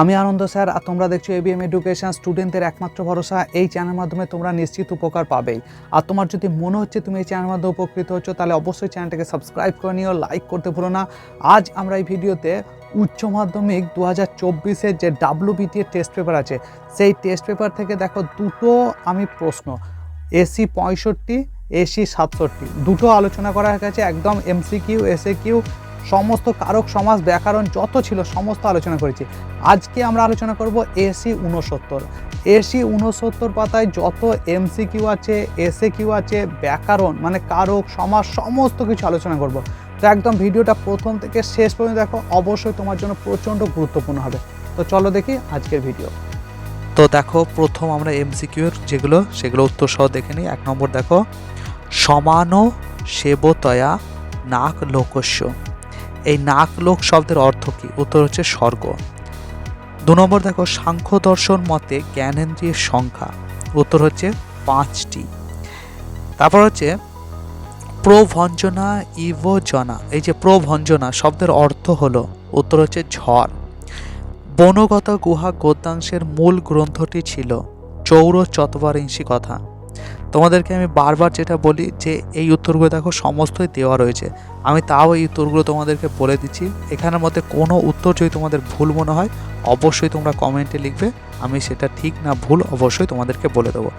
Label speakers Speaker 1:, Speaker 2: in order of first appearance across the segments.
Speaker 1: আমি আনন্দ স্যার, আর তোমরা দেখছ এবিএম এডুকেশন স্টুডেন্টদের একমাত্র ভরসা, এই চ্যানেলের মাধ্যমে তোমরা নিশ্চিত উপকার পাবেই। আর তোমার যদি মনে হচ্ছে তুমি এই চ্যানেলের মাধ্যমে উপকৃত হচ্ছ, তাহলে অবশ্যই চ্যানেলটাকে সাবস্ক্রাইব করে নিও লাইক করতে ভুলো না। আজ আমরা এই ভিডিওতে উচ্চ মাধ্যমিক দু হাজার চব্বিশের যে ডাব্লিউবিটি এর টেস্ট পেপার আছে, সেই টেস্ট পেপার থেকে দেখো দুটো আমি প্রশ্ন এসি পঁয়ষট্টি এসি সাতষট্টি, দুটো আলোচনা করা গেছে, একদম এমসিকিউ এসএ কিউ সমস্ত কারক সমাজ ব্যাকরণ যত ছিল সমস্ত আলোচনা করেছি। আজকে আমরা আলোচনা করব এসি উনসত্তর এসি উনসত্তর পাতায় যত M C Q S A Q, ব্যাকরণ মানে কারক সমাজ সমস্ত কিছু আলোচনা করব। তো একদম ভিডিওটা প্রথম থেকে শেষ পর্যন্ত দেখো, অবশ্যই তোমার জন্য প্রচণ্ড গুরুত্বপূর্ণ হবে। তো চলো দেখি আজকের ভিডিও।
Speaker 2: তো দেখো, প্রথম আমরা এমসিকিউর যেগুলো, সেগুলো উত্তর সহ দেখে নিই। এক নম্বর দেখো, সমান সেবতয়া নাক লোকস্য। এই নাক লোক শব্দের অর্থ কী? উত্তর হচ্ছে স্বর্গ। দু নম্বর দেখো, সাংখ্য দর্শন মতে জ্ঞানেন্দ্রিয়ের সংখ্যা। উত্তর হচ্ছে পাঁচটি। তারপর হচ্ছে, প্রভঞ্জনা ইভজনা এই যে প্রভঞ্জনা শব্দের অর্থ হলো, উত্তর হচ্ছে ঝড়। বনগত গুহা গদ্যাংশের মূল গ্রন্থটি ছিল চৌর চতবারিংশী কথা। তোমাদেরকে আমি বারবার যেটা বলি যে এই উত্তরগুলো দেখো সমস্তই দেওয়া রয়েছে। আমি তাও এই উত্তরগুলো তোমাদেরকে বলে দিচ্ছি। এখানের মধ্যে কোনো উত্তর যদি তোমাদের ভুল মনে হয়, অবশ্যই তোমরা কমেন্টে লিখবে। আমি সেটা ঠিক না ভুল, অবশ্যই তোমাদেরকে বলে দেবো।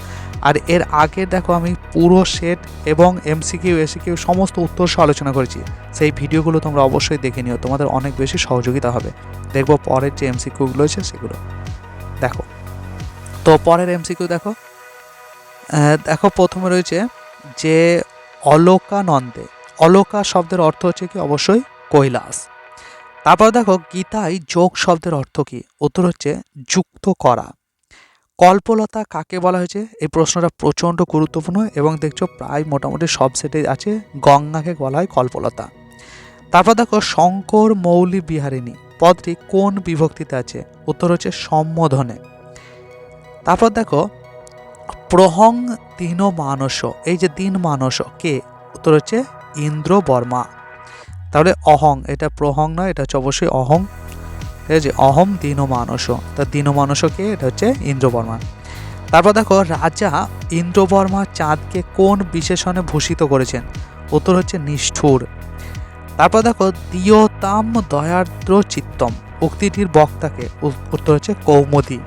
Speaker 2: আর এর আগে দেখো আমি পুরো সেট এবং এমসিকিউ, এসিকিউ সমস্ত উত্তর সহ আলোচনা করেছি। সেই ভিডিওগুলো তোমরা অবশ্যই দেখে নিও। তোমাদের অনেক বেশি সহযোগিতা হবে। দেখব পরের যে এমসিকিউগুলো আছে সেগুলো। দেখো। তো পরের এমসিকিউ দেখো। দেখো প্রথমে রয়েছে যে অলোকানন্দে। অলোকা শব্দের অর্থ হচ্ছে কি? অবশ্যই কৈলাস। তারপর দেখো গীতায় যোগ শব্দের অর্থ কি? উত্তর হচ্ছে যুক্ত করা। কল্পলতা কাকে বলা হয়েছে? এই প্রশ্নটা প্রচণ্ড গুরুত্বপূর্ণ এবং দেখছ প্রায় মোটামুটি সব সেটে আছে, গঙ্গাকে বলা হয় কল্পলতা। তারপর দেখো শঙ্কর মৌলি বিহারিণী, পদটি কোন বিভক্তিতে আছে? উত্তর হচ্ছে সম্বোধনে। তারপর দেখো প্রহং দীন মানস। এই যে দীন মানস, কে? উত্তর হচ্ছে ইন্দ্র বর্মা তাহলে অহং, এটা প্রহং নয়, এটা হচ্ছে অবশ্যই অহং। ঠিক আছে অহম দীন মানস। তা দীন মানস কে? এটা হচ্ছে ইন্দ্র বর্মা তারপর দেখো, রাজা ইন্দ্রবর্মা চাঁদকে কোন বিশেষণে ভূষিত করেছেন? উত্তর হচ্ছে নিষ্ঠুর। তারপর দেখো, দিয়তাম দয়ার্দ্র চিত্তম। উক্তিটির বক্তাকে, উত্তর হচ্ছে কৌমদী।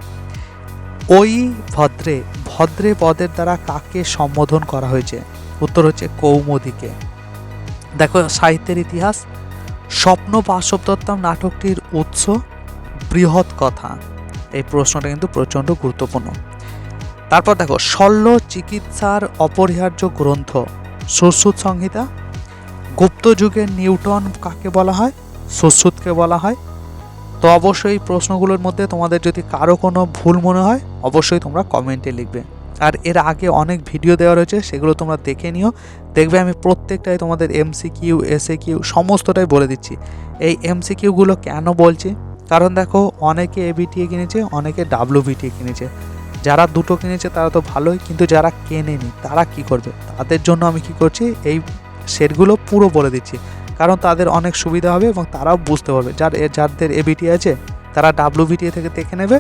Speaker 2: ওই ভদ্রে ভদ্রে পদের দ্বারা কাকে সম্বোধন করা হয়েছে? উত্তর হচ্ছে কৌমুদীকে। দেখো সাহিত্যের ইতিহাস স্বপ্ন বাসবদত্তম নাটকটির উৎস বৃহৎ কথা। এই প্রশ্নটা কিন্তু প্রচণ্ড গুরুত্বপূর্ণ। তারপর দেখো, শল্য চিকিৎসার অপরিহার্য গ্রন্থ সুশ্রুত সংহিতা। গুপ্ত যুগের নিউটন কাকে বলা হয়? সুশ্রুতকে বলা হয়। তো অবশ্যই প্রশ্নগুলোর মধ্যে তোমাদের যদি কারও কোনো ভুল মনে হয়, অবশ্যই তোমরা কমেন্টে লিখবে। আর এর আগে অনেক ভিডিও দেওয়া রয়েছে, সেগুলো তোমরা দেখে নিও। দেখবে আমি প্রত্যেকটাই তোমাদের এমসি কিউ এসএ কিউ সমস্তটাই বলে দিচ্ছি। এই এমসি কিউগুলো কেন বলছি? কারণ দেখো, অনেকে এবিটিএ কিনেছে, অনেকে ডাব্লু বিটিএ কিনেছে। যারা দুটো কিনেছে, তারা তো ভালোই, কিন্তু যারা কেনেনি, তারা কি করবে? তাদের জন্য আমি কি করছি, এই সেটগুলো পুরো বলে দিচ্ছি। কারণ তাদের অনেক সুবিধা হবে এবং তারাও বুঝতে পারবে। যার যাদের এবিটি আছে, তারা ডাব্লিউবিটিএ থেকে দেখে নেবে,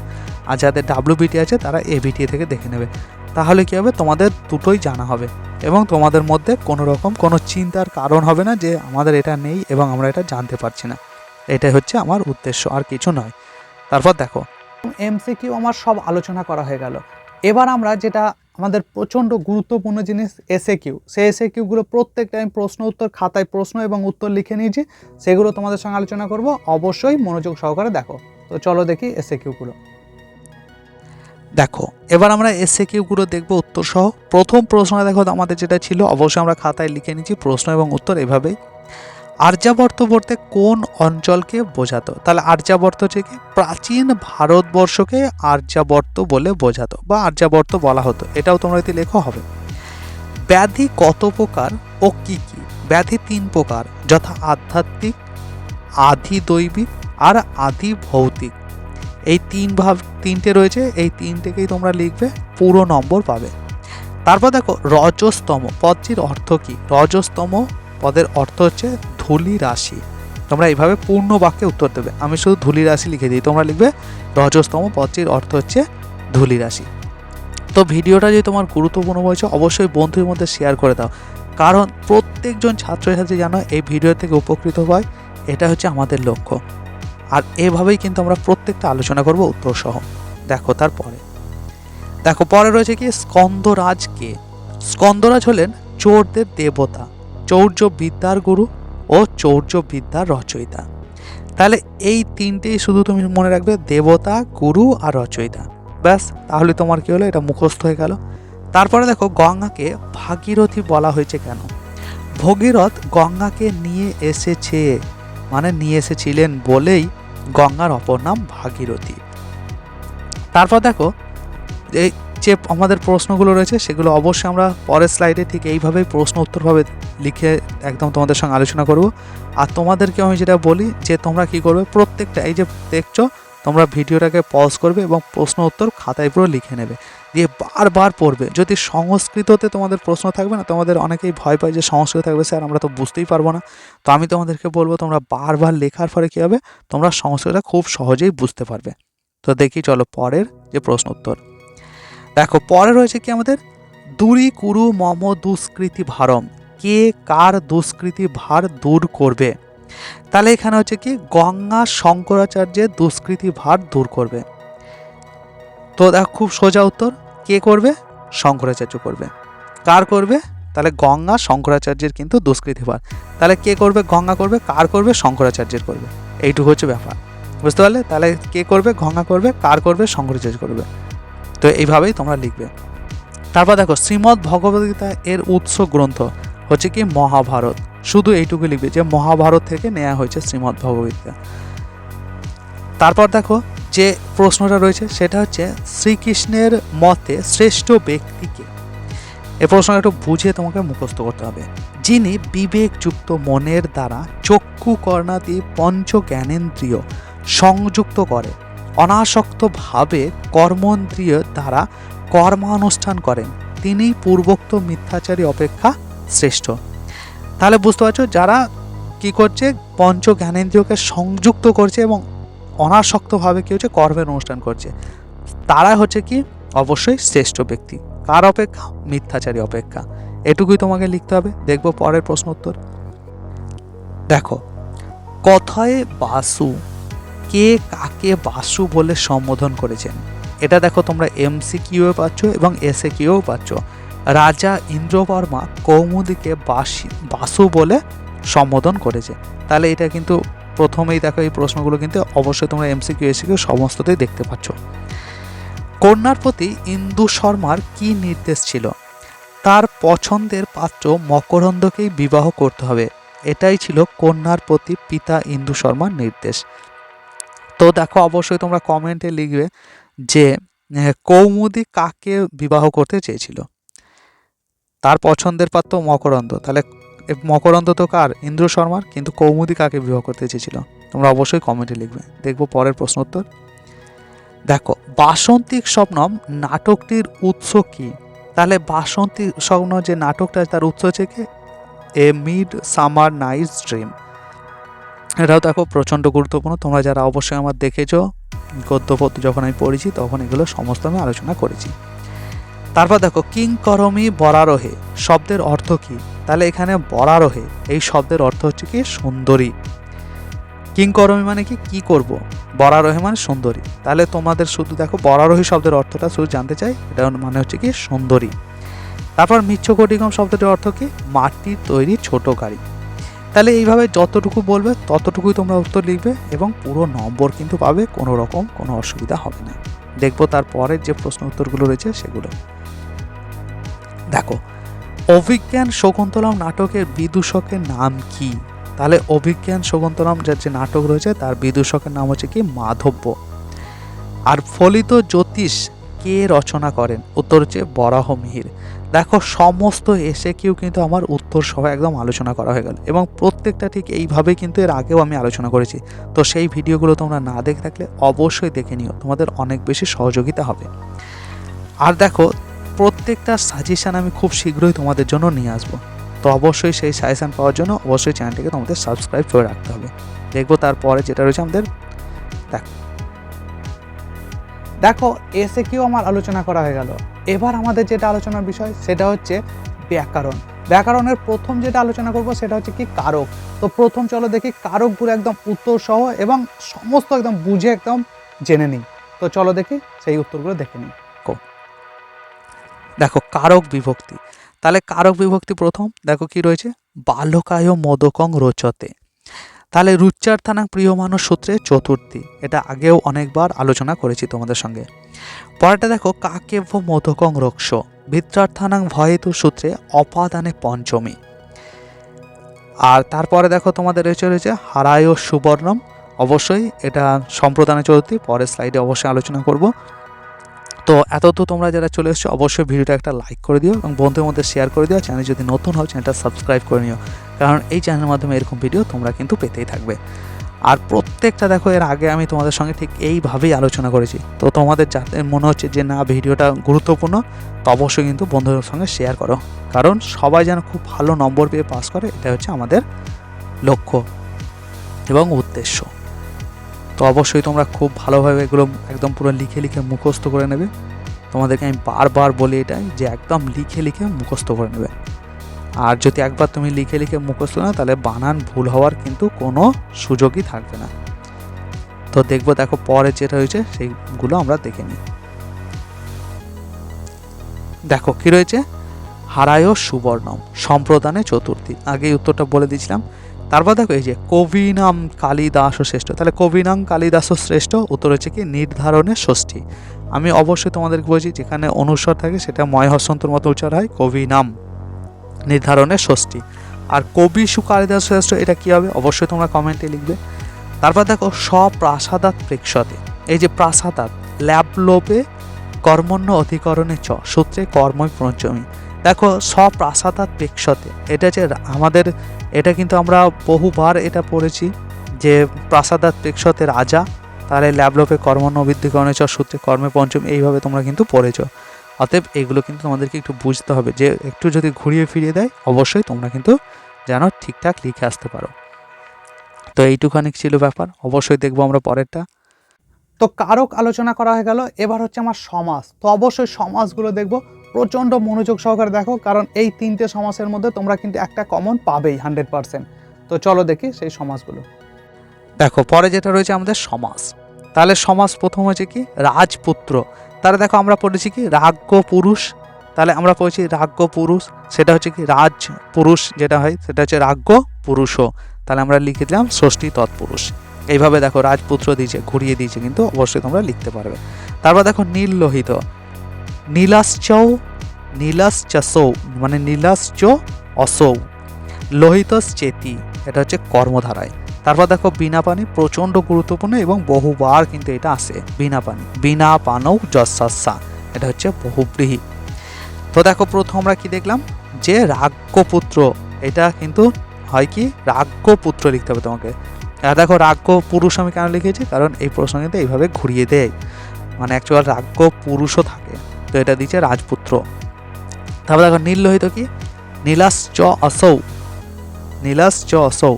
Speaker 2: আর যাদের ডাব্লিউবিটি আছে, তারা এবিটিএ থেকে দেখে নেবে। তাহলে কী হবে? তোমাদের দুটোই জানা হবে এবং তোমাদের মধ্যে কোনো রকম কোনো চিন্তার কারণ হবে না যে আমাদের এটা নেই এবং আমরা এটা জানতে পারছি না। এটাই হচ্ছে আমার উদ্দেশ্য, আর কিছু নয়। তারপর দেখো।
Speaker 1: এমসিকিউ আমার সব আলোচনা করা হয়ে গেল। এবার আমরা যেটা আমাদের প্রচণ্ড গুরুত্বপূর্ণ জিনিস এসএ কিউ সেই এসএ কিউগুলো প্রত্যেকটা আমি প্রশ্ন, উত্তর, খাতায় প্রশ্ন এবং উত্তর লিখে নিয়েছি সেগুলো তোমাদের সঙ্গে আলোচনা করব। অবশ্যই মনোযোগ সহকারে দেখো। তো চলো দেখি এসএ কিউগুলো
Speaker 2: দেখো, এবার আমরা এসএ কিউগুলো দেখব উত্তর সহ প্রথম প্রশ্ন দেখো আমাদের যেটা ছিল, অবশ্যই আমরা খাতায় লিখে নিয়েছি প্রশ্ন এবং উত্তর এভাবেই আর্যাবর্ত বলতে কোন অঞ্চলকে বোঝাতো? তাহলে আর্যাবর্ত হচ্ছে কি? প্রাচীন ভারতবর্ষকে আর্যাবর্ত বলে বোঝাতো বা আর্যাবর্ত বলা হতো। এটাও তোমরা যদি লেখো, হবে। ব্যাধি কত প্রকার ও কি কি? ব্যাধি তিন প্রকার, যথা আধ্যাত্মিক আধি দৈবিক আর আধি ভৌতিক এই তিন ভাব, তিনটে রয়েছে, এই তিনটেকেই তোমরা লিখবে, পুরো নম্বর পাবে। তারপর দেখো, রজস্তম, পদটির অর্থ কি? রজস্তম, পদের অর্থ হচ্ছে ধূলি রাশি। তোমরা এইভাবে পূর্ণ বাক্যে উত্তর দেবে। আমি শুধু ধূলি রাশি লিখে দিই। তোমরা লিখবে রজস্তম পদটির অর্থ হচ্ছে ধূলি রাশি। তো ভিডিওটা যদি তোমার গুরুত্বপূর্ণ হয়েছে, অবশ্যই বন্ধুর মধ্যে শেয়ার করে দাও। কারণ প্রত্যেকজন ছাত্রছাত্রী যেন এই ভিডিও থেকে উপকৃত হয়, এটা হচ্ছে আমাদের লক্ষ্য। আর এভাবেই কিন্তু আমরা প্রত্যেকটা আলোচনা করব উত্তর সহ দেখো তারপরে। দেখো, পরে রয়েছে কি? স্কন্দরাজ কে? স্কন্দরাজ হলেন চোরদের দেবতা। চৌর্য বিদ্যার গুরু। ও চৌর্য বিদ্যার রচয়িতা। তাহলে এই তিনটেই শুধু তুমি মনে রাখবে, দেবতা, গুরু আর রচয়িতা। ব্যাস, তাহলে তোমার কি হলো? এটা মুখস্থ হয়ে গেল। তারপরে দেখো, গঙ্গাকে ভাগীরথী বলা হয়েছে কেন? ভগীরথ গঙ্গাকে নিয়ে এসেছে মানে নিয়ে এসেছিলেন বলেই গঙ্গার অপর নাম ভাগীরথী। তারপর দেখো, এই যে আমাদের প্রশ্নগুলো রয়েছে, সেগুলো অবশ্যই আমরা পরের স্লাইডে ঠিক এইভাবেই প্রশ্ন উত্তরভাবে লিখে একদম তোমাদের সঙ্গে আলোচনা করব। আর তোমাদেরকে আমি যেটা বলি যে তোমরা কি করবে, প্রত্যেকটা এই যে দেখছ, তোমরা ভিডিওটাকে পজ করবে এবং প্রশ্ন উত্তর খাতায় পুরো লিখে নেবে। দিয়ে বারবার পড়বে। যদি সংস্কৃততে তোমাদের প্রশ্ন থাকবে না, তোমাদের অনেকেই ভয় পায় যে সংস্কৃত থাকবে স্যার, আমরা তো বুঝতেই পারব না। তো আমি তোমাদেরকে বলব, তোমরা বারবার লেখার ফলে কী হবে? তোমরা সংস্কৃতটা খুব সহজেই বুঝতে পারবে। তো দেখি, চলো পরের যে প্রশ্ন উত্তর। দেখো, পরে রয়েছে কি আমাদের? দুরি কুরু মম দুষ্কৃতি ভারম। কে কার দুষ্কৃতি ভার দূর করবে? তাহলে এখানে হচ্ছে কি গঙ্গা শঙ্করাচার্যের দুষ্কৃতি ভার দূর করবে। তো দেখ খুব সোজা উত্তর, কে করবে? শঙ্করাচার্য করবে। কার করবে? তাহলে গঙ্গা শঙ্করাচার্যের কিন্তু দুষ্কৃতি ভার। তাহলে কে করবে? গঙ্গা করবে। কার করবে? শঙ্করাচার্যের করবে। এইটুকু হচ্ছে ব্যাপার। বুঝতে পারলে? তাহলে কে করবে? গঙ্গা করবে। কার করবে? শঙ্করাচার্য করবে। তো এইভাবেই তোমরা লিখবে। তারপর দেখো, শ্রীমদ্ ভগবদ্গীতা এর উৎস গ্রন্থ। হচ্ছে কি মহাভারত। শুধু এইটুকু লিখবে যে মহাভারত থেকে নেওয়া হয়েছে শ্রীমদ্ ভগবদ্গীতা। তারপর দেখো যে প্রশ্নটা রয়েছে, সেটা হচ্ছে শ্রীকৃষ্ণের মতে শ্রেষ্ঠ ব্যক্তিকে এ প্রশ্নটা একটু বুঝে তোমাকে মুখস্থ করতে হবে। যিনি বিবেকযুক্ত মনের দ্বারা চক্ষু কর্ণাদি পঞ্চ জ্ঞানেন্দ্রিয় সংযুক্ত করে অনাসক্তভাবে কর্মেন্দ্রিয় দ্বারা কর্মানুষ্ঠান করেন তিনি পূর্বোক্ত মিথ্যাচারী অপেক্ষা শ্রেষ্ঠ। তাহলে বুঝতে পারছ, যারা কি করছে পঞ্চ জ্ঞানেন্দ্রিয়কে সংযুক্ত করছে এবং অনাসক্তভাবে কি হচ্ছে, কর্মের অনুষ্ঠান করছে তারা হচ্ছে কি, অবশ্যই শ্রেষ্ঠ ব্যক্তি। কার অপেক্ষা? মিথ্যাচারী অপেক্ষা। এটুকুই তোমাকে লিখতে হবে। দেখব পরের প্রশ্ন উত্তর দেখো, কথায় বাসু, কে কাকে বাসু বলে সম্বোধন করেছেন? এটা দেখো তোমরা এমসি কিউও পাচ্ছ এবং এসএ কিউও পাচ্ছ। রাজা ইন্দ্রবর্মা কৌমুদিকে বাসি, বাসু বলে সম্বোধন করেছে। তাহলে এটা কিন্তু প্রথমেই দেখো এই প্রশ্নগুলো কিন্তু অবশ্যই তোমরা M C Q A C Q সমস্ততেই দেখতে পাচ্ছ। কন্যার প্রতি ইন্দু শর্মার কি নির্দেশ ছিল? তার পছন্দের পাত্র মকরন্দকেই বিবাহ করতে হবে। এটাই ছিল কন্যার প্রতি পিতা ইন্দু শর্মার নির্দেশ। তো দেখো অবশ্যই তোমরা কমেন্টে লিখবে যে কৌমুদি কাকে বিবাহ করতে চেয়েছিল? তার পছন্দের পাত্র মকরন্দ। তাহলে মকরন্দ তো কার? ইন্দ্র শর্মার? কিন্তু কৌমুদি কাকে বিবাহ করতে চেয়েছিল? তোমরা অবশ্যই কমেন্টে লিখবে। দেখব পরের প্রশ্ন উত্তর। দেখো, বাসন্তিক স্বপ্নম নাটকটির উৎস কি? তাহলে বাসন্তী স্বপ্ন যে নাটকটা, তার উৎস হচ্ছে কি? এ মিড সামার নাইট ড্রিম এটাও দেখো প্রচণ্ড গুরুত্বপূর্ণ। তোমরা যারা অবশ্যই আমার দেখেছ গদ্য যখন আমি পড়েছি, তখন এগুলো সমস্ত আমি আলোচনা করেছি। তারপর দেখো, কিং করমি বরারোহে শব্দের অর্থ কি? তাহলে এখানে বরারোহে, এই শব্দের অর্থ হচ্ছে কি? সুন্দরী। কিং করমি মানে কি? কি করব? বরারোহে মানে সুন্দরী। তাহলে তোমাদের শুধু দেখো, বরারোহী শব্দের অর্থটা শুধু জানতে চাই, এটা মানে হচ্ছে কি? সুন্দরী। তারপর মিচ্ছ কটিকম শব্দটির অর্থ কি? মাটির তৈরি ছোট গাড়ি। তাহলে এইভাবে যতটুকু বলবে, ততটুকুই তোমরা উত্তর লিখবে এবং পুরো নম্বর কিন্তু পাবে, কোনো রকম কোনো অসুবিধা হবে না। দেখব তারপরের যে প্রশ্ন উত্তরগুলো রয়েছে সেগুলো। দেখো, অভিজ্ঞান শকুন্তলম নাটকের বিদূষকের নাম কি? তাহলে অভিজ্ঞান শকুন্তলম যার যে নাটক রয়েছে, তার বিদূষকের নাম হচ্ছে কি? মাধব্য। আর ফলিত জ্যোতিষ কে রচনা করেন? উত্তর হচ্ছে বরাহ মিহির। দেখো, সমস্ত এসে কেউ কিন্তু আমার উত্তর সহ একদম আলোচনা করা হয়ে গেল। এবং প্রত্যেকটা ঠিক এইভাবে কিন্তু এর আগেও আমি আলোচনা করেছি। তো সেই ভিডিওগুলো তোমরা না দেখে থাকলে অবশ্যই দেখে নিও। তোমাদের অনেক বেশি সহযোগিতা হবে। আর দেখো প্রত্যেকটা সাজেশান আমি খুব শীঘ্রই তোমাদের জন্য নিয়ে আসব। তো অবশ্যই সেই সাজেশান পাওয়ার জন্য অবশ্যই চ্যানেলটিকে তোমাদের সাবস্ক্রাইব করে রাখতে হবে। দেখব তারপরে যেটা রয়েছে আমাদের,
Speaker 1: দেখ। দেখো এসে কিউ আমার আলোচনা করা হয়ে গেল। এবার আমাদের যেটা আলোচনার বিষয়, সেটা হচ্ছে ব্যাকরণ। ব্যাকরণের প্রথম যেটা আলোচনা করব, সেটা হচ্ছে কি কারক। তো প্রথম চলো দেখি কারকগুলো একদম উত্তর সহ এবং সমস্ত একদম বুঝে একদম জেনে নিই। তো চলো দেখি, সেই উত্তরগুলো দেখে নিই।
Speaker 2: দেখো, কারক বিভক্তি। তাহলে কারক বিভক্তি প্রথম, দেখো কি রয়েছে? বালকায় মোদকং রোচতে। তাহলে রুচ্চার্থানাং প্রিয় মানুষ সূত্রে চতুর্থী। এটা আগেও অনেকবার আলোচনা করেছি তোমাদের সঙ্গে। পরেরটা দেখো, কাকেভ্য মোদকং রক্ষ। ভিত্রার্থানাং ভয়েতু সূত্রে অপাদানে পঞ্চমী। আর তারপরে দেখো, তোমাদের রয়েছে রয়েছে হারায় সুবর্ণম। অবশ্যই এটা সম্প্রদানে চতুর্থী, পরের স্লাইডে অবশ্যই আলোচনা করব। তো এত তো তোমরা যারা চলে এসছো, অবশ্যই ভিডিওটা একটা লাইক করে দিও এবং বন্ধুদের মধ্যে শেয়ার করে দিও। চ্যানেল যদি নতুন হও চ্যানেলটা সাবস্ক্রাইব করে নিও। কারণ এই চ্যানেলের মাধ্যমে এরকম ভিডিও তোমরা কিন্তু পেতেই থাকবে। আর প্রত্যেকটা দেখো, এর আগে আমি তোমাদের সঙ্গে ঠিক এইভাবেই আলোচনা করেছি। তো তোমাদের যাতে মনে হচ্ছে যে, না, ভিডিওটা গুরুত্বপূর্ণ, তো অবশ্যই কিন্তু বন্ধুদের সঙ্গে শেয়ার করো। কারণ সবাই যেন খুব ভালো নম্বর পেয়ে পাস করে এটা হচ্ছে আমাদের লক্ষ্য এবং উদ্দেশ্য। তো অবশ্যই তোমরা খুব ভালোভাবে এগুলো একদম পুরো লিখে লিখে মুখস্থ করে নেবে। তোমাদেরকে আমি বারবার বলি এটাই যে একদম লিখে লিখে মুখস্থ করে নেবে। আর যদি একবার তুমি লিখে লিখে মুখস্থ না তাহলে বানান ভুল হওয়ার কিন্তু কোনো সুযোগই থাকবে না। তো দেখব, দেখো পরে যেটা হয়েছে, সেইগুলো আমরা দেখে নিই। দেখো কি রয়েছে? হারায় সুবর্ণম সম্প্রদানে চতুর্থী। আগেই উত্তরটা বলে দিয়েছিলাম। তারপর দেখো এই যে কবিনাম কালিদাস শ্রেষ্ঠ। তাহলে কবিনাম কালিদাস শ্রেষ্ঠ, উত্তর হচ্ছে কি নির্ধারণে ষষ্ঠী। আমি অবশ্যই তোমাদেরকে বলছি, যেখানে অনুস্বর থাকে সেটা ময় হসন্তর মতো উচ্চার হয়, কবিনাম নির্ধারণে ষষ্ঠী। আর কবি সু কালিদাস শ্রেষ্ঠ, এটা কী হবে? অবশ্যই তোমরা কমেন্টে লিখবে। তারপর দেখো স্বপ্রাসাদাত প্রেক্ষতে। এই যে প্রাসাদাত ল্যাবলোপে কর্মণ্য অধিকরণে চ, সূত্রে কর্মই পঞ্চমী দেখো স্বপ্রাসাদাত প্রেক্ষতে, এটা যে আমাদের এটা কিন্তু আমরা বহুবার এটা পড়েছি যে প্রাসাদাত প্রেক্ষতে রাজা, তাহলে ল্যাবলোপে কর্মণ্য বৃদ্ধিকরণে চ সূত্রে কর্মে পঞ্চম, এইভাবে তোমরা কিন্তু পড়েছ। অতএব এগুলো কিন্তু তোমাদেরকে একটু বুঝতে হবে যে একটু যদি ঘুরিয়ে ফিরিয়ে দেয়, অবশ্যই তোমরা কিন্তু যেন ঠিকঠাক লিখে আসতে পারো। তো এইটুখানি ছিল ব্যাপার, অবশ্যই দেখব আমরা পরেরটা।
Speaker 1: তো কারক আলোচনা করা হয়ে গেল, এবার হচ্ছে আমার সমাজ। তো অবশ্যই সমাজগুলো দেখব প্রচণ্ড মনোযোগ সহকারে দেখো, কারণ এই তিনটে সমাসের মধ্যে তোমরা কিন্তু একটা কমন পাবেই হান্ড্রেড পার্সেন্ট তো চলো দেখি সেই সমাসগুলো।
Speaker 2: দেখো, পরে যেটা রয়েছে আমাদের সমাস। তাহলে সমাস প্রথম হচ্ছে কি? রাজপুত্র। তাহলে দেখো আমরা পড়েছি কি? রাজ্ঞ পুরুষ। তাহলে আমরা পড়েছি রাজ্ঞ পুরুষ। সেটা হচ্ছে কি? রাজ পুরুষ যেটা হয়, সেটা হচ্ছে রাজ্ঞ পুরুষও। তাহলে আমরা লিখে দিলাম ষষ্ঠী তৎপুরুষ। এইভাবে দেখো রাজপুত্র দিয়েছে, ঘুরিয়ে দিয়েছে কিন্তু অবশ্যই তোমরা লিখতে পারবে। তারপর দেখো নীল লোহিত। নীলাশ্চৌ নীলাশ্চসৌ মানে নীলাশ্চ অসৌ লোহিত চেতি এটা হচ্ছে কর্মধারায়। তারপর দেখো বিনা পানি প্রচণ্ড গুরুত্বপূর্ণ এবং বহুবার কিন্তু এটা আসে বিনা পানি বিনা পানৌ যশস্যা, এটা হচ্ছে বহুব্রীহি। তো দেখো প্রথম আমরা কি দেখলাম? যে রাজ্ঞপুত্র, এটা কিন্তু হয় কি? রাজ্ঞপুত্র লিখতে হবে তোমাকে। দেখো রাজ্ঞ পুরুষ আমি কেন লিখেছি? কারণ এই প্রশ্ন কিন্তু এইভাবে ঘুরিয়ে দেয়। মানে অ্যাকচুয়াল রাজ্ঞ পুরুষও থাকে। তো এটা দিচ্ছে রাজপুত্র। তারপর দেখো নীল লোহিত কি? নীলাস চ অসৌ নীলাস চ অসৌ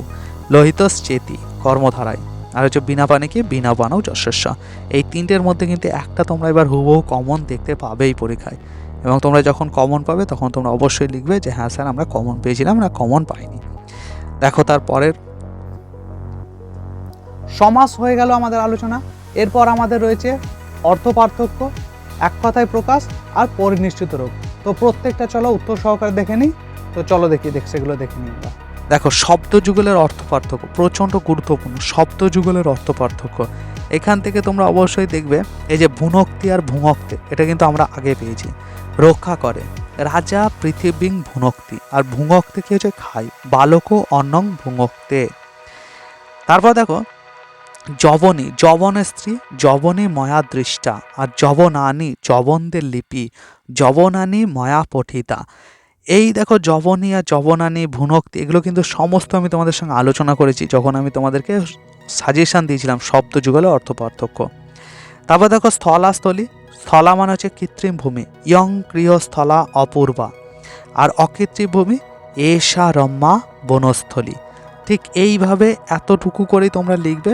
Speaker 2: লোহিতস চেতি কর্মধারায়। আর হচ্ছে বিনা পানি কি? বিনা পানও যশস্য। এই তিনটের মধ্যে কিন্তু একটা তোমরা এবার হুবহু কমন দেখতে পাবেই পরীক্ষায়। এবং তোমরা যখন কমন পাবে, তখন তোমরা অবশ্যই লিখবে যে হ্যাঁ স্যার, আমরা কমন পেয়েছিলাম না কমন পাইনি। দেখো তারপরের।
Speaker 1: সমাস হয়ে গেল আমাদের আলোচনা। এরপর আমাদের রয়েছে অর্থ পার্থক্য এক কথায় প্রকাশ আর পরিনিশ্চিত রোগ। তো প্রত্যেকটা চলো উত্তর সহকারে দেখে নিই। তো চলো দেখি দেখ সেগুলো দেখে নিই
Speaker 2: দেখো, শব্দ যুগলের অর্থ পার্থক্য, প্রচণ্ড গুরুত্বপূর্ণ। শব্দ যুগলের অর্থ পার্থক্য। এখান থেকে তোমরা অবশ্যই দেখবে, এই যে ভুনক্তি আর ভুঙক্তি, এটা কিন্তু আমরা আগে পেয়েছি। রক্ষা করে। রাজা পৃথিবীং ভুনক্তি, আর ভুঙক্তি কি হচ্ছে? খাই। বালকো অন্নং ভুঙক্তে। তারপর দেখো জবনী জবনের স্ত্রী জবনী ময়া দৃষ্টা, আর জবনানি জবনদের লিপি জবনানি ময়া পঠিতা। এই দেখো জবনী আর জবনানি ভুনক্তি এগুলো কিন্তু সমস্ত আমি তোমাদের সঙ্গে আলোচনা করেছি, যখন আমি তোমাদেরকে সাজেশন দিয়েছিলাম শব্দ যুগলে অর্থ পার্থক্য তারপর দেখো স্থলাস্থলী, স্থলা মানে হচ্ছে কৃত্রিম ভূমি, ইয়ং গৃহস্থলা অপূর্বা। আর অকৃত্রিম ভূমি এশা রম্মা বনস্থলী। ঠিক এইভাবে এতটুকু করেই তোমরা লিখবে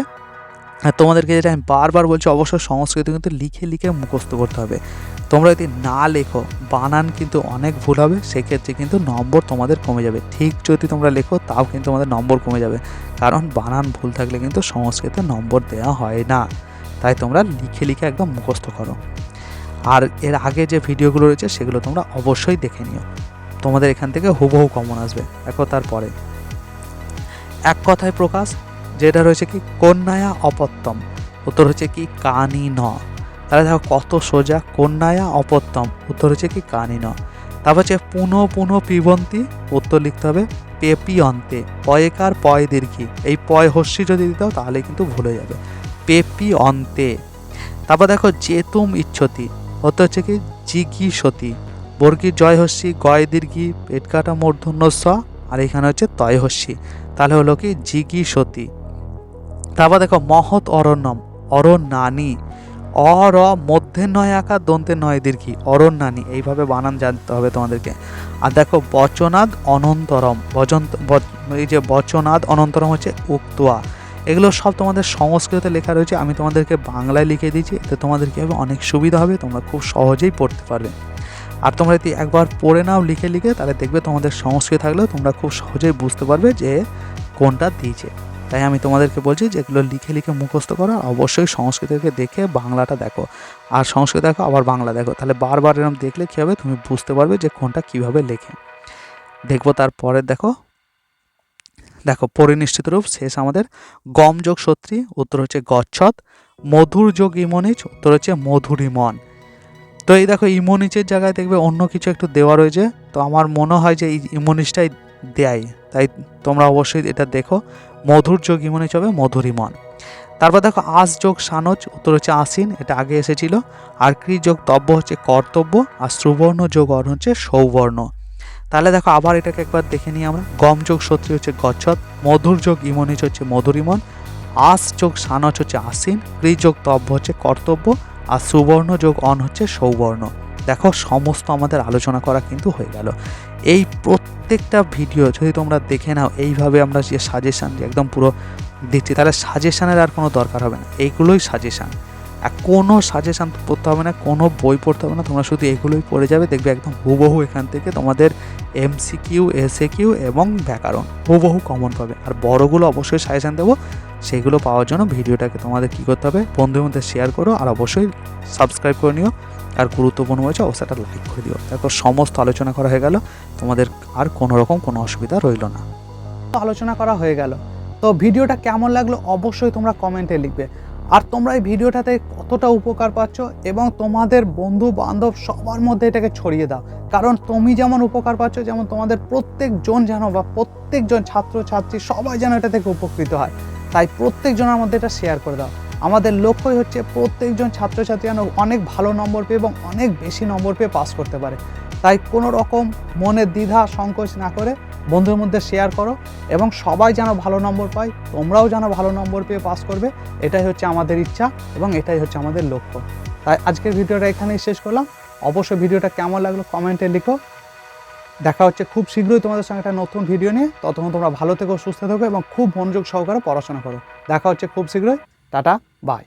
Speaker 2: আর তোমাদেরকে যেটা আমি বারবার বলছি, অবশ্যই সংস্কৃত কিন্তু লিখে লিখে মুখস্থ করতে হবে। তোমরা যদি না লেখো, বানান কিন্তু অনেক ভুল হবে, সেক্ষেত্রে কিন্তু নম্বর তোমাদের কমে যাবে। ঠিক যদি তোমরা লেখো, তাও কিন্তু তোমাদের নম্বর কমে যাবে। কারণ বানান ভুল থাকলে কিন্তু সংস্কৃতে নম্বর দেওয়া হয় না। তাই তোমরা লিখে লিখে একদম মুখস্থ করো। আর এর আগে যে ভিডিওগুলো রয়েছে, সেগুলো তোমরা অবশ্যই দেখে নিও। তোমাদের এখান থেকে হুবহু কমন আসবে। দেখো তারপরে এক কথায় প্রকাশ যেটা রয়েছে কি, কন্যায়া অপত্যম উত্তর হচ্ছে কি, কানি ন। তাহলে দেখো কত সোজা, কন্যায়া অপত্যম উত্তর হচ্ছে কি, কানি ন। তারপর হচ্ছে পুনঃ পুনঃ পিবন্তি, উত্তর লিখতে হবে পেপি অন্তে পয়কার পয় দীর্ঘি। এই পয় হস্যি যদি দিতে তাহলে কিন্তু ভুলে যাবে। পেপি অন্তে তারপর দেখো জেতুম ইচ্ছতি। উত্তর হচ্ছে কি জিগি সতী বর্গীর জয় হস্যি, গয় দীর্ঘি পেট কাটা মূর্ধন্য স, আর এখানে হচ্ছে তয় হস্যি। তাহলে হলো কি জিগি সতী তারপর দেখো, মহৎ অরণ্যম, অরণ্যানি। অর মধ্যে নয় আকার, দন্তে নয় দীর্ঘি, অরণ্যানি। এইভাবে বানান জানতে হবে তোমাদেরকে। আর দেখো, বচনাদ অনন্তরম বচন্ত বচ- এই যে বচনাদ অনন্তরম হচ্ছে উক্তুয়া। এগুলো সব তোমাদের সংস্কৃতে লেখা রয়েছে, আমি তোমাদেরকে বাংলায় লিখে দিয়েছি, এতে তোমাদের কী হবে? অনেক সুবিধা হবে, তোমরা খুব সহজেই পড়তে পারবে। আর তোমরা যদি একবার পড়ে নাও, লিখে লিখে, তাহলে দেখবে তোমাদের সংস্কৃত থাকলেও তোমরা খুব সহজেই বুঝতে পারবে যে কোনটা দিয়েছে। তাই আমি তোমাদেরকে বলছি যে এগুলো লিখে লিখে মুখস্থ করো, অবশ্যই সংস্কৃতকে দেখে বাংলাটা দেখো। আর সংস্কৃত দেখো, আবার বাংলা দেখো। তাহলে বারবার এরকম দেখলে কী হবে? তুমি বুঝতে পারবে যে কোনটা কীভাবে লেখে। দেখব তারপরে দেখো। দেখো, পরিনিশ্চিত রূপ, শেষ আমাদের। গম যোগ সত্রী, উত্তর হচ্ছে গচ্ছত মধুর যোগ ইমনিচ, উত্তর হচ্ছে মধুরিমন তো এই দেখো, ইমোনিচের জায়গায় দেখবে অন্য কিছু একটু দেওয়া রয়েছে। তো আমার মনে হয় যে এই ইমোনিচটাই দেয়। তাই তোমরা অবশ্যই এটা দেখো। মধুর যোগ ইমনিচ হবে মধুরিমন তারপর দেখো আস যোগ সানজ, উত্তর হচ্ছে আসিন, এটা আগে এসেছিল। আর ক্রি যোগ তব্য হচ্ছে কর্তব্য, আর সুবর্ণ যোগ অর্ণ হচ্ছে সৌবর্ণ। তাহলে দেখো, আবার এটাকে একবার দেখে নিই আমরা। গম যোগ সত্রী হচ্ছে গচ্ছত মধুর যোগ ইমনিচ হচ্ছে মধুরিমন আস যোগ সানচ হচ্ছে আসিন ক্রি যোগ তব্য হচ্ছে কর্তব্য, আর সুবর্ণ যোগ অন হচ্ছে সৌবর্ণ। দেখো, সমস্ত আমাদের আলোচনা করা কিন্তু হয়ে গেল। এই প্রত্যেকটা ভিডিও যদি তোমরা দেখে নাও, এইভাবে আমরা যে সাজেশান যে একদম পুরো দিচ্ছি, তাহলে সাজেশানের আর কোনো দরকার হবে না। এইগুলোই সাজেশান আর কোনো সাজেশান পড়তে হবে না, কোনো বই পড়তে হবে না, তোমরা শুধু এগুলোই পড়ে যাবে, দেখবে একদম হুবহু এখান থেকে তোমাদের এমসিকিউ এসএ কিউ এবং ব্যাকরণ হুবহু কমন পাবে। আর বড়গুলো অবশ্যই সাজেশান দেবো, সেগুলো পাওয়ার জন্য ভিডিওটাকে তোমাদের কী করতে হবে বন্ধুর মধ্যে শেয়ার করো, আর অবশ্যই সাবস্ক্রাইব করে নিও। আর গুরুত্বপূর্ণ হয়েছে একটা লাইক করে দিও। তারপর সমস্ত আলোচনা করা হয়ে গেল, তোমাদের আর কোনো রকম কোনো অসুবিধা রইল না।
Speaker 1: আলোচনা করা হয়ে গেল। তো ভিডিওটা কেমন লাগল অবশ্যই তোমরা কমেন্টে লিখবে। আর তোমরা এই ভিডিওটাতে কতটা উপকার পাচ্ছ এবং তোমাদের বন্ধু বান্ধব সবার মধ্যে এটাকে ছড়িয়ে দাও। কারণ তুমি যেমন উপকার পাচ্ছ, যেমন তোমাদের প্রত্যেকজন যেন বা প্রত্যেকজন ছাত্র ছাত্রী সবাই যেন এটা থেকে উপকৃত হয়। তাই প্রত্যেকজনের মধ্যে এটা শেয়ার করে দাও। আমাদের লক্ষ্যই হচ্ছে প্রত্যেকজন ছাত্রছাত্রী যেন অনেক ভালো নম্বর পেয়ে এবং অনেক বেশি নম্বর পেয়ে পাস করতে পারে। তাই কোনো রকম মনে দ্বিধা, সংকোচ না করে বন্ধুর মধ্যে শেয়ার করো এবং সবাই যেন ভালো নম্বর পায়, তোমরাও যেন ভালো নম্বর পেয়ে পাস করবে, এটাই হচ্ছে আমাদের ইচ্ছা এবং এটাই হচ্ছে আমাদের লক্ষ্য। তাই আজকের ভিডিওটা এখানেই শেষ করলাম। অবশ্যই ভিডিওটা কেমন লাগল কমেন্টে লিখো। দেখা হচ্ছে খুব শীঘ্রই তোমাদের সঙ্গে একটা নতুন ভিডিও নিয়ে। ততক্ষণ তোমরা ভালো থেকো, সুস্থ থেকো এবং খুব মনোযোগ সহকারে পড়াশোনা করো। দেখা হচ্ছে খুব শীঘ্রই। Tata bye.